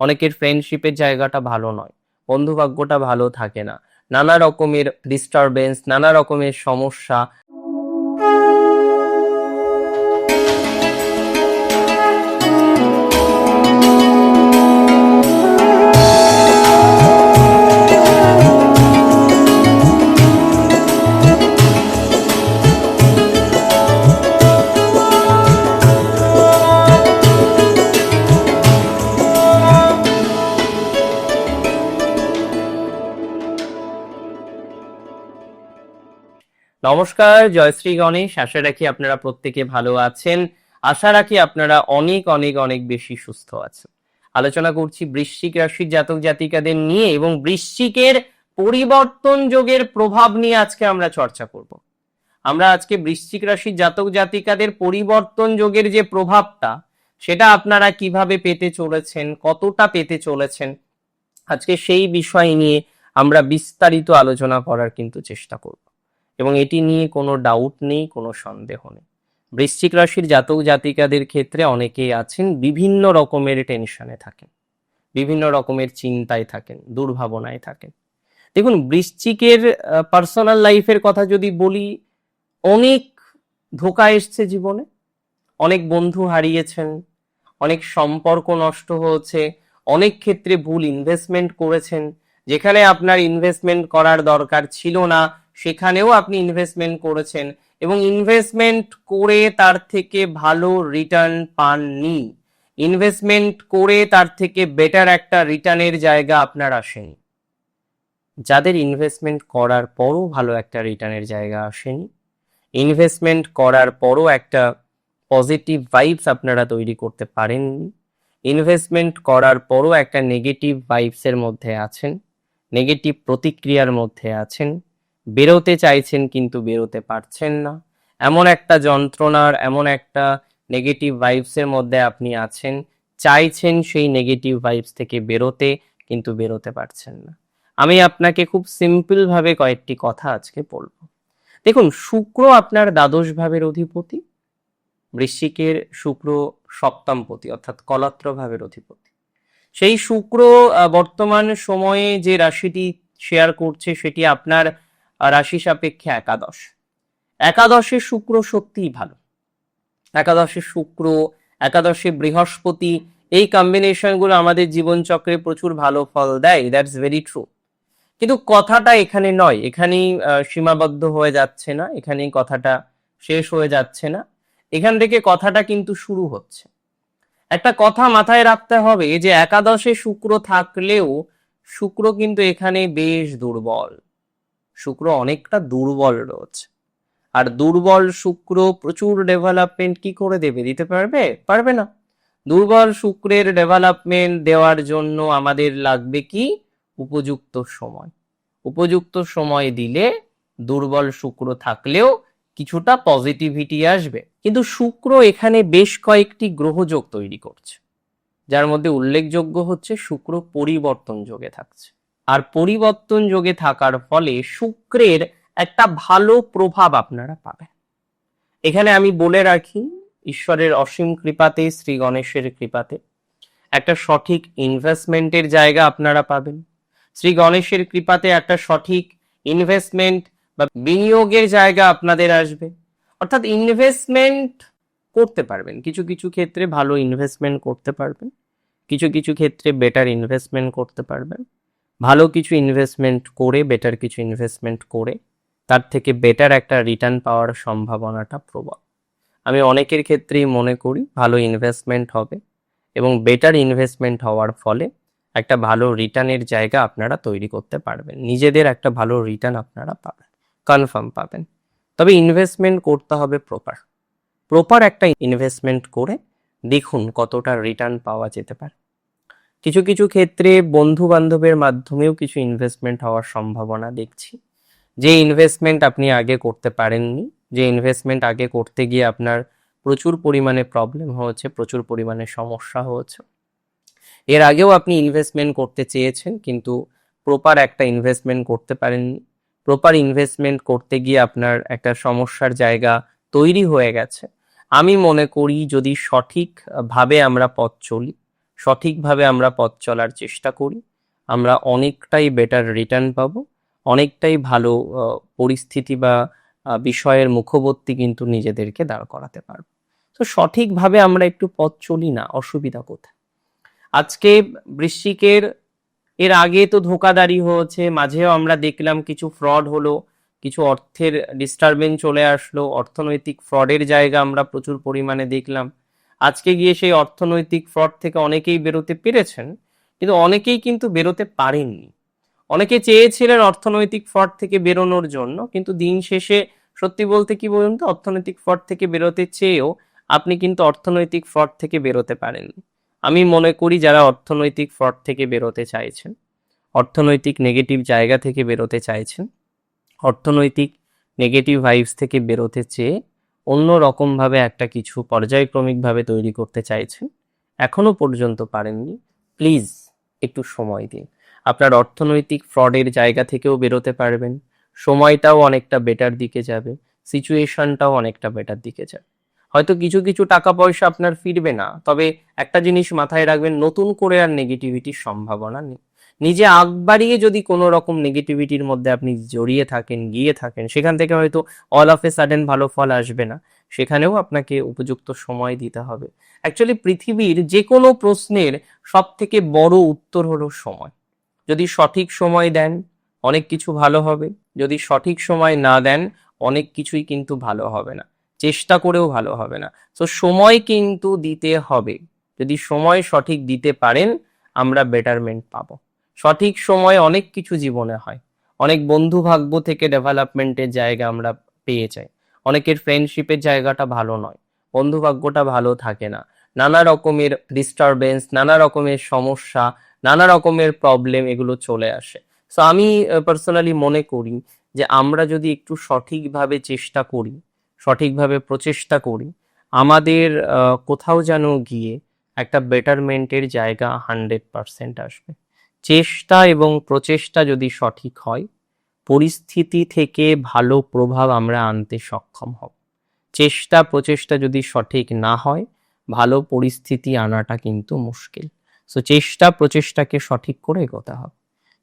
অনেকের ফ্রেন্ডশিপের জায়গাটা ভালো নয়, বন্ধুভাগ্যটা ভালো থাকে না। নানা রকমের ডিস্টারবেন্স নানা রকমের সমস্যা নমস্কার জয়শ্রী গণেশ। আশা রাখি আপনারা প্রত্যেকে ভালো আছেন। আশা রাখি আপনারা অনেক অনেক অনেক বেশি সুস্থ আছেন। আলোচনা করছি বৃশ্চিক রাশির জাতক জাতিকাদের নিয়ে এবং বৃশ্চিকের পরিবর্তন যোগের প্রভাব নিয়ে আজকে আমরা চর্চা করব। আমরা আজকে বৃশ্চিক রাশির জাতক জাতিকাদের পরিবর্তন যোগের যে প্রভাবটা, সেটা আপনারা কীভাবে পেতে চলেছেন, কতটা পেতে চলেছেন, আজকে সেই বিষয় নিয়ে আমরা বিস্তারিত আলোচনা করার কিন্তু চেষ্টা করব। এবং এটি নিয়ে কোনো ডাউট নেই, কোনো সন্দেহ নেই। বৃশ্চিক রাশির জাতক জাতিকাদের ক্ষেত্রে অনেকেই আছেন, বিভিন্ন রকমের টেনশনে থাকেন, বিভিন্ন রকমের চিন্তায় থাকেন, দুর্ভাবনায় থাকেন। দেখুন, বৃশ্চিকের পার্সোনাল লাইফের কথা যদি বলি, অনেক ধোকা এসছে জীবনে, অনেক বন্ধু হারিয়েছেন, অনেক সম্পর্ক নষ্ট হয়েছে, অনেক ক্ষেত্রে ভুল ইনভেস্টমেন্ট করেছেন, যেখানে আপনার ইনভেস্টমেন্ট করার দরকার ছিল না সেখানেও আপনি ইনভেস্টমেন্ট করেছেন এবং ইনভেস্টমেন্ট করে তার থেকে ভালো রিটার্ন পাননি। ইনভেস্টমেন্ট করে তার থেকে বেটার একটা রিটার্নের জায়গা আপনার আসেনি। যাদের ইনভেস্টমেন্ট করার পরও ভালো একটা রিটার্নের জায়গা আসেনি ইনভেস্টমেন্ট করার পরও একটা পজিটিভ ভাইবস আপনারা তৈরি করতে পারেননি ইনভেস্টমেন্ট করার পরও একটা নেগেটিভ ভাইবসের মধ্যে আছেন নেগেটিভ প্রতিক্রিয়ার মধ্যে আছেন বেরোতে চাইছেন কিন্তু বেরোতে পারছেন না। এমন একটা যন্ত্রণার, এমন একটা নেগেটিভ ভাইবসের মধ্যে আপনি আছেন, চাইছেন সেই নেগেটিভ ভাইবস থেকে বেরোতে কিন্তু বেরোতে পারছেন না। আমি আপনাকে খুব সিম্পল ভাবে কয়েকটি কথা আজকে বলব। দেখুন, শুক্র আপনার দ্বাদশ ভাবের অধিপতি, বৃশ্চিকের শুক্র সপ্তমপতি অর্থাৎ কলাত্র ভাবের অধিপতি। সেই শুক্র বর্তমান সময়ে যে রাশিটি শেয়ার করছে, সেটি আপনার রাশি সাপেক্ষে একাদশ। একাদশে শুক্র সত্যিই ভালো। একাদশে শুক্র, একাদশে বৃহস্পতি, এই কম্বিনেশনগুলো আমাদের জীবনচক্রে প্রচুর ভালো ফল দেয় দ্যাটস ভেরি ট্রু কিন্তু কথাটা এখানে নয়, এখানেই সীমাবদ্ধ হয়ে যাচ্ছে না, এখানেই কথাটা শেষ হয়ে যাচ্ছে না। এখান থেকে কথাটা কিন্তু শুরু হচ্ছে। একটা কথা মাথায় রাখতে হবে যে একাদশে শুক্র থাকলেও শুক্র কিন্তু এখানে বেশ দুর্বল। শুক্র অনেকটা দুর্বল রয়েছে। আর দুর্বল শুক্র প্রচুর ডেভেলপমেন্ট কি করে দেবে দিতে পারবে? পারবে না। দুর্বল শুক্রের ডেভেলপমেন্ট দেওয়ার জন্য আমাদের লাগবে কি? উপযুক্ত সময়। উপযুক্ত সময় দিলে দুর্বল শুক্র থাকলেও কিছুটা পজিটিভিটি আসবে। কিন্তু শুক্র এখানে বেশ কয়েকটি গ্রহযোগ তৈরি করছে। যার মধ্যে উল্লেখযোগ্য হচ্ছে শুক্র পরিবর্তন যোগে থাকছে। আর পরিবর্তন যোগে থাকার ফলে শুক্রের একটা ভালো প্রভাব আপনারা পাবেন। এখানে আমি বলে রাখি, ঈশ্বরের অসীম কৃপাতে, শ্রী গণেশের কৃপাতে একটা সঠিক ইনভেস্টমেন্টের জায়গা আপনারা পাবেন। শ্রী গণেশের কৃপাতে একটা সঠিক ইনভেস্টমেন্ট বা বিনিয়োগের জায়গা আপনাদের আসবে। অর্থাৎ ইনভেস্টমেন্ট করতে পারবেন। কিছু কিছু ক্ষেত্রে ভালো ইনভেস্টমেন্ট করতে পারবেন। কিছু কিছু ক্ষেত্রে বেটার ইনভেস্টমেন্ট করতে পারবেন। ভালো কিছু ইনভেস্টমেন্ট করে বেটার কিছু ইনভেস্টমেন্ট করে, তার থেকে বেটার একটা রিটার্ন পাওয়ার সম্ভাবনাটা প্রবল। আমি অনেকের ক্ষেত্রেই মনে করি ভালো ইনভেস্টমেন্ট হবে এবং বেটার ইনভেস্টমেন্ট হওয়ার ফলে একটা ভালো রিটার্নের জায়গা আপনারা তৈরি করতে পারবেন। নিজেদের একটা ভালো রিটার্ন আপনারা পাবেন কনফার্ম পাবেন। তবে ইনভেস্টমেন্ট করতে হবে প্রপার প্রপার একটা ইনভেস্টমেন্ট করে দেখুন কতটা রিটার্ন পাওয়া যেতে পারে। কিছু কিছু ক্ষেত্রে বন্ধু বান্ধবের মাধ্যমেও কিছু ইনভেস্টমেন্ট হওয়ার সম্ভাবনা দেখছি। যে ইনভেস্টমেন্ট আপনি আগে করতে পারেননি, যে ইনভেস্টমেন্ট আগে করতে গিয়ে আপনার প্রচুর পরিমাণে প্রবলেম হয়েছে, প্রচুর পরিমাণে সমস্যা হয়েছে। এর আগেও আপনি ইনভেস্টমেন্ট করতে চেয়েছেন, কিন্তু প্রপার একটা ইনভেস্টমেন্ট করতে পারেননি। প্রপার ইনভেস্টমেন্ট করতে গিয়ে আপনার একটা সমস্যার জায়গা তৈরি হয়ে গেছে। আমি মনে করি যদি সঠিক ভাবে আমরা পথ চলি সঠিকভাবে আমরা পথ চলার চেষ্টা করি। আমরা অনেকটাই বেটার রিটার্ন পাবো। অনেকটাই ভালো পরিস্থিতি বা বিষয়ের মুখবর্তী কিন্তু নিজেদেরকে দাঁড় করাতে পারব। তো সঠিকভাবে আমরা একটু পথ চলি না, অসুবিধা কোথায়? আজকে বৃশ্চিকের, এর আগে তো ধোকাদারি হয়েছে, মাঝেও আমরা দেখলাম কিছু ফ্রড হলো, কিছু অর্থের ডিস্টারবেন্স চলে আসলো, অর্থনৈতিক ফ্রডের জায়গা আমরা প্রচুর পরিমাণে দেখলাম। আজকে গিয়ে সেই অর্থনৈতিক ফ্রড থেকে অনেকেই বেরোতে পেরেছেন, কিন্তু অনেকেই কিন্তু বেরোতে পারেননি। অনেকে চেয়েছিলেন অর্থনৈতিক ফ্রড থেকে বেরোনোর জন্য, কিন্তু দিন শেষে সত্যি বলতে কি বলুন তো, অর্থনৈতিক ফ্রড থেকে বেরোতে চেয়েও আপনি কিন্তু অর্থনৈতিক ফ্রড থেকে বেরোতে পারেননি। আমি মনে করি যারা অর্থনৈতিক ফ্রড থেকে বেরোতে চাইছেন, অর্থনৈতিক নেগেটিভ জায়গা থেকে বেরোতে চাইছেন, অর্থনৈতিক নেগেটিভ ভাইবস থেকে বেরোতে চেয়ে অন্য রকমভাবে একটা কিছু পর্যায়ক্রমিকভাবে তৈরি করতে চাইছেন, এখনও পর্যন্ত পারেননি, প্লিজ একটু সময় দিন। আপনার অর্থনৈতিক ফ্রডের জায়গা থেকেও বেরোতে পারবেন, সময়টাও অনেকটা বেটার দিকে যাবে, সিচুয়েশনটাও অনেকটা বেটার দিকে যাবে। হয়তো কিছু কিছু টাকা পয়সা আপনার ফিরবে না, তবে একটা জিনিস মাথায় রাখবেন, নতুন করে আর নেগেটিভিটির সম্ভাবনা নেই। নিজে আগ বাড়িয়ে যদি কোনো রকম নেগেটিভিটির মধ্যে আপনি জড়িয়ে থাকেন, গিয়ে থাকেন, সেখান থেকে হয়তো অল অফ এ সাডেন ভালো ফল আসবে না। সেখানেও আপনাকে উপযুক্ত সময় দিতে হবে। অ্যাকচুয়ালি পৃথিবীর যে কোনো প্রশ্নের সব থেকে বড় উত্তর হলো সময়। যদি সঠিক সময় দেন, অনেক কিছু ভালো হবে। যদি সঠিক সময় না দেন, অনেক কিছুই কিন্তু ভালো হবে না। চেষ্টা করেও ভালো হবে না। তো সময় কিন্তু দিতে হবে। যদি সময় সঠিক দিতে পারেন, আমরা বেটারমেন্ট পাবো। সঠিক সময়ে অনেক কিছু জীবনে হয়। অনেক বন্ধু ভাগ্য থেকে ডেভেলপমেন্টের জায়গা আমরা পেয়ে যাই। অনেকের ফ্রেন্ডশিপের জায়গাটা ভালো নয়। বন্ধু ভাগ্যটা ভালো থাকে না। নানা রকমের ডিস্টারবেন্স নানা রকমের সমস্যা, নানা রকমের প্রবলেম এগুলো চলে আসে। সো আমি পার্সোনালি মনে করি যে আমরা যদি একটু সঠিকভাবে চেষ্টা করি, সঠিকভাবে প্রচেষ্টা করি, আমাদের কোথাও যেন গিয়ে একটা বেটারমেন্টের জায়গা হান্ড্রেড পার্সেন্ট আসবে। চেষ্টা এবং প্রচেষ্টা যদি সঠিক হয়, পরিস্থিতি থেকে ভালো প্রভাব আমরা আনতে সক্ষম হব। চেষ্টা, প্রচেষ্টা যদি সঠিক না হয়, ভালো পরিস্থিতি আনাটা কিন্তু মুশকিল। সো চেষ্টা, প্রচেষ্টাকে সঠিক করে এগোতে হবে।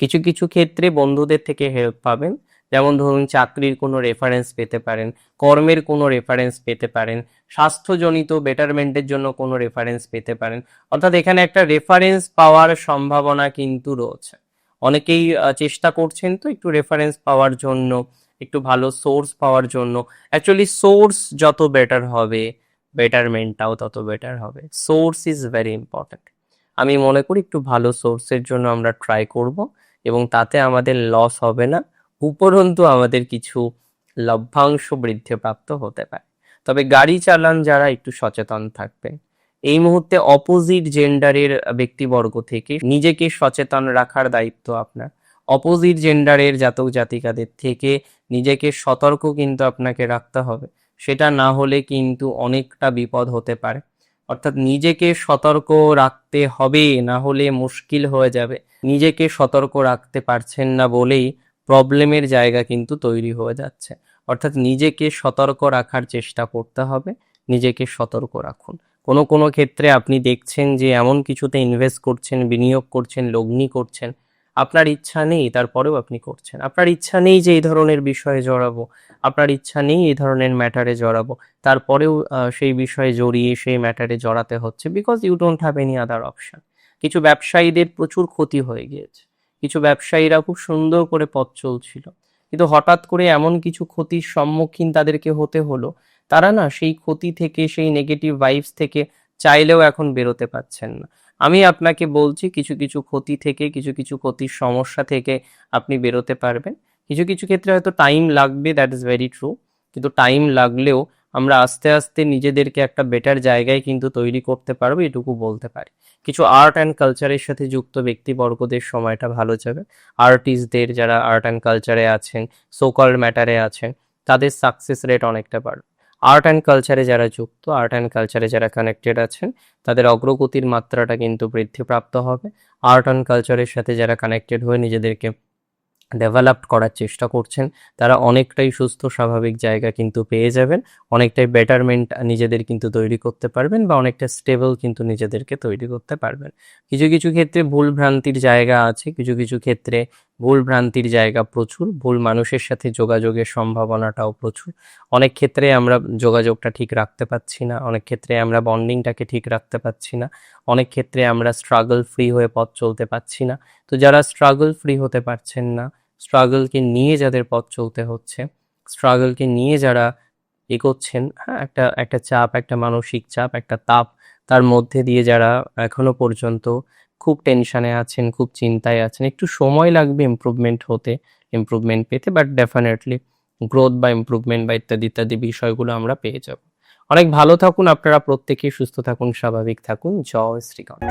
কিছু কিছু ক্ষেত্রে বন্ধুদের থেকে হেল্প পাবেন। যেমন ধরুন চাকরির কোনো রেফারেন্স পেতে পারেন, কর্মের কোনো রেফারেন্স পেতে পারেন, স্বাস্থ্যজনিত বেটারমেন্টের জন্য কোনো রেফারেন্স পেতে পারেন। অর্থাৎ এখানে একটা রেফারেন্স পাওয়ার সম্ভাবনা কিন্তু রয়েছে। অনেকেই চেষ্টা করছেন তো একটু রেফারেন্স পাওয়ার জন্য, একটু ভালো সোর্স পাওয়ার জন্য। অ্যাকচুয়ালি সোর্স যত বেটার হবে বেটারমেন্টটাও তত বেটার হবে। সোর্স ইজ ভেরি ইম্পর্ট্যান্ট আমি মনে করি একটু ভালো সোর্সের জন্য আমরা ট্রাই করব এবং তাতে আমাদের লস হবে না। উপরন্তু আমাদের কিছু লভ্যাংশ বৃদ্ধিপ্রাপ্ত হতে পারে। তবে গাড়ি চালান যারা একটু সচেতন থাকবে। এই মুহূর্তে অপোজিট জেন্ডারের ব্যক্তিবর্গ থেকে নিজেকে সচেতন রাখার দায়িত্ব আপনার। অপোজিট জেন্ডারের জাতক জাতিকাদের থেকে নিজেকে সতর্ক কিন্তু আপনাকে রাখতে হবে। সেটা না হলে কিন্তু অনেকটা বিপদ হতে পারে। অর্থাৎ নিজেকে সতর্ক রাখতে হবে, না হলে মুশকিল হয়ে যাবে। নিজেকে সতর্ক রাখতে পারছেন না বলেই প্রবলেমের জায়গা কিন্তু তৈরি হয়ে যাচ্ছে। অর্থাৎ নিজেকে সতর্ক রাখার চেষ্টা করতে হবে, নিজেকে সতর্ক রাখুন। কোনো কোনো ক্ষেত্রে আপনি দেখছেন যে এমন কিছুতে ইনভেস্ট করছেন, বিনিয়োগ করছেন, লগ্নি করছেন, আপনার ইচ্ছা নেই, তারপরেও আপনি করছেন। আপনার ইচ্ছা নেই যে এই ধরনের বিষয়ে জড়াবো, আপনার ইচ্ছা নেই এই ধরনের ম্যাটারে জড়াবো, তারপরেও সেই বিষয়ে জড়িয়ে সেই ম্যাটারে জড়াতে হচ্ছে because you don't have any other option কিছু ব্যবসায়ীদের প্রচুর ক্ষতি হয়ে গিয়েছে। কিছু ব্যবসায়ীরা খুব সুন্দর করে পথ চলছিল। কিন্তু হঠাৎ করে এমন কিছু ক্ষতির সম্মুখীন তাদেরকে হতে হলো, তারা না সেই ক্ষতি থেকে, সেই নেগেটিভ ভাইবস থেকে চাইলেও এখন বেরোতে পারছেন না। আমি আপনাকে বলছি, কিছু কিছু ক্ষতি থেকে, কিছু কিছু ক্ষতির সমস্যা থেকে আপনি বেরোতে পারবেন। কিছু কিছু ক্ষেত্রে হয়তো টাইম লাগবে দ্যাট ইজ ভেরি ট্রু কিন্তু টাইম লাগলেও আমরা আস্তে আস্তে নিজেদেরকে একটা বেটার জায়গায় কিন্তু তৈরি করতে পারব, এটুকু বলতে পারি। কিছু আর্ট অ্যান্ড কালচারের সাথে যুক্ত ব্যক্তিবর্গদের সময়টা ভালো যাবে। আর্টিস্টদের যারা আর্ট অ্যান্ড কালচারে আছেন সোকল ম্যাটারে আছেন, তাদের সাকসেস রেট অনেকটা বাড়বে। আর্ট অ্যান্ড কালচারে যারা যুক্ত আর্ট অ্যান্ড কালচারে যারা কানেক্টেড আছেন, তাদের অগ্রগতির মাত্রাটা কিন্তু বৃদ্ধিপ্রাপ্ত হবে। আর্ট অ্যান্ড কালচারের সাথে যারা কানেক্টেড হয়ে নিজেদেরকে ডেভেলপড করার চেষ্টা করছেন, তারা অনেকটাই সুস্থ, স্বাভাবিক জায়গা কিন্তু পেয়ে যাবেন, অনেকটাই বেটারমেন্ট নিজেদের কিন্তু তৈরি করতে পারবেন বা অনেকটা স্টেবল কিন্তু নিজেদেরকে তৈরি করতে পারবেন। কিছু কিছু ক্ষেত্রে ভুল ভ্রান্তির জায়গা আছে, কিছু কিছু ক্ষেত্রে ভুল ভ্রান্তির জায়গা প্রচুর, ভুল মানুষের সাথে যোগাযোগের সম্ভাবনাটাও প্রচুর। অনেক ক্ষেত্রে আমরা যোগাযোগটা ঠিক রাখতে পারছি না, অনেক ক্ষেত্রে আমরা বন্ডিংটাকে ঠিক রাখতে পারছি না, অনেক ক্ষেত্রে আমরা স্ট্রাগল ফ্রি হয়ে পথ চলতে পারছি না। তো যারা স্ট্রাগল ফ্রি হতে পারছেন না স্ট্রাগলকে নিয়ে যাদের পথ চলতে হচ্ছে স্ট্রাগলকে নিয়ে যারা এগোচ্ছেন হ্যাঁ একটা একটা চাপ, একটা মানসিক চাপ, একটা তাপ তার মধ্যে দিয়ে যারা এখনও পর্যন্ত খুব টেনশনে আছেন, খুব চিন্তায় আছেন, একটু সময় লাগবে ইমপ্রুভমেন্ট হতে ইমপ্রুভমেন্ট পেতে বাট ডেফিনেটলি গ্রোথ বা ইমপ্রুভমেন্ট বা ইত্যাদি ইত্যাদি বিষয়গুলো আমরা পেয়ে যাব। অনেক ভালো থাকুন, আপনারা প্রত্যেকেই সুস্থ থাকুন, স্বাভাবিক থাকুন। জয় শ্রীকান্ত